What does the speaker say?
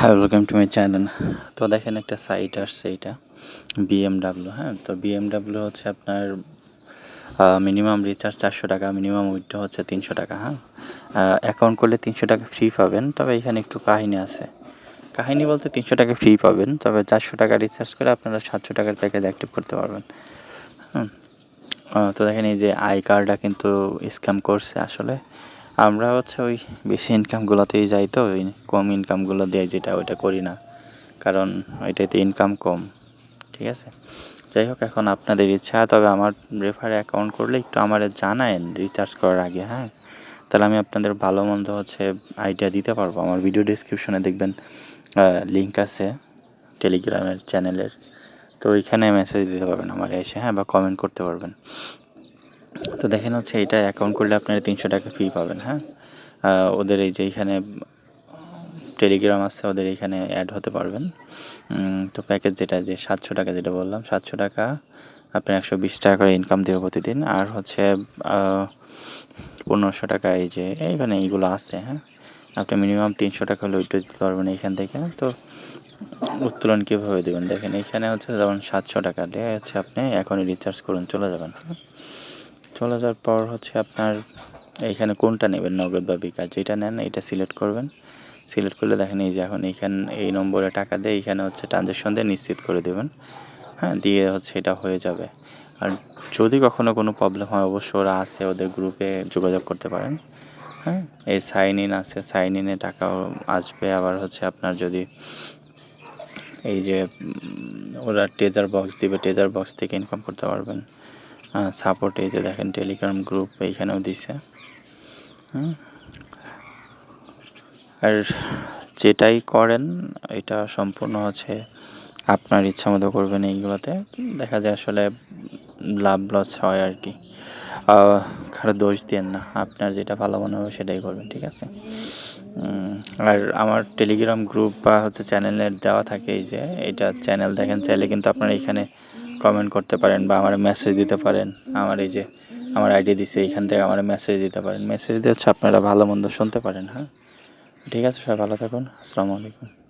হ্যাঁ welcome to my channel তো দেখেন একটা সাইট আসছে এটা বিএমডাব্লিউ হ্যাঁ? তো বিএমডাব্লিউ হচ্ছে আপনার মিনিমাম রিচার্জ চারশো টাকা মিনিমাম উইথড্র হচ্ছে তিনশো টাকা হ্যাঁ? অ্যাকাউন্ট করলে তিনশো টাকা ফ্রি পাবেন, তবে এখানে একটু কাহিনী আছে। কাহিনী বলতে তিনশো টাকা ফ্রি পাবেন, তবে চারশো টাকা রিচার্জ করে আপনারা সাতশো টাকার প্যাকেজ অ্যাক্টিভ করতে পারবেন, হুম? তো দেখেন এই যে আই কার্ডটা কিন্তু স্ক্যাম করছে আসলে। আমরা হচ্ছে ওই বেশি ইনকামগুলোতেই যাই তো, ওই কম ইনকামগুলো দেয় যেটা ওইটা করি না। কারণ ওইটাতে ইনকাম কম, ঠিক আছে? যাই হোক, এখন আপনাদের ইচ্ছা, তবে আমার রেফারে অ্যাকাউন্ট করলে একটু আমার জানায়েন রিচার্জ করার আগে হ্যাঁ? তাহলে আমি আপনাদের ভালো মন্দ হচ্ছে আইডিয়া দিতে পারব। আমার ভিডিও ডিসক্রিপশনে দেখবেন লিঙ্ক আছে টেলিগ্রামের চ্যানেলের তো ওইখানে মেসেজ দিতে পারবেন আমার এসে হ্যাঁ? বা কমেন্ট করতে পারবেন। তো দেখেন হচ্ছে এটা অ্যাকাউন্ট করলে আপনারা তিনশো টাকা ফি পাবেন হ্যাঁ? ওদের এই যে এখানে টেলিগ্রাম আছে, ওদের এখানে অ্যাড হতে পারবেন। তো প্যাকেজ যেটা, যে সাতশো টাকা যেটা বললাম, সাতশো টাকা আপনি একশো বিশ টাকা করে ইনকাম দেবে প্রতিদিন। আর হচ্ছে পনেরোশো টাকা এই যে এইখানে এইগুলো আছে হ্যাঁ? আপনি মিনিমাম তিনশো টাকা হলে উইথড্র দিতে পারবেন এইখান থেকে তো উত্তোলন কীভাবে দেবেন? দেখেন এখানে হচ্ছে যেমন সাতশো টাকা দিয়ে হচ্ছে আপনি এখনই রিচার্জ করুন, চলে যাবেন হ্যাঁ? চলে যাওয়ার পর হচ্ছে আপনার এইখানে কোনটা নেবেন, নগদ বা বিকাশ? যেটা নেন, এটা সিলেক্ট করবেন। সিলেক্ট করলে দেখেন এই যে এখন এইখান, এই নম্বরে টাকা দিয়ে এইখানে হচ্ছে ট্রানজ্যাকশন দিয়ে নিশ্চিত করে দেবেন। হ্যাঁ দিয়ে হচ্ছে এটা হয়ে যাবে। আর যদি কখনো কোনো প্রবলেম হয় অবশ্য ওরা আছে, ওদের গ্রুপে যোগাযোগ করতে পারেন। হ্যাঁ এই সাইন ইন আছে সাইন ইনে টাকাও আসবে। আবার হচ্ছে আপনার যদি এই যে ওরা টেজার বক্স দিবে টেজার বক্স থেকে ইনকাম করতে পারবেন। সাপোর্ট এই যে দেখেন টেলিগ্রাম গ্রুপ এইখানেও দিছে। আর যেটাই করেন, এটা সম্পূর্ণ হচ্ছে আপনার ইচ্ছা মতো করবেন এইগুলোতে। দেখা যায় আসলে লাভ লস হয় আর কি। কারও দোষ দেন না। আপনার যেটা ভালো মনে হবে সেটাই করবেন, ঠিক আছে? আর আমার টেলিগ্রাম গ্রুপ বা হচ্ছে চ্যানেলের দেওয়া থাকে এই যে, এটা চ্যানেল দেখেন, চাইলে কিন্তু আপনারা এখানে কমেন্ট করতে পারেন বা আমার মেসেজ দিতে পারেন। আমার এই যে, আমার আইডি দিছে, এইখান থেকে আমার মেসেজ দিতে পারেন। মেসেজ দিয়ে হচ্ছে আপনারা ভালো মন্দ শুনতে পারেন হ্যাঁ? ঠিক আছে, সবাই ভালো থাকুন। আসসালামু আলাইকুম।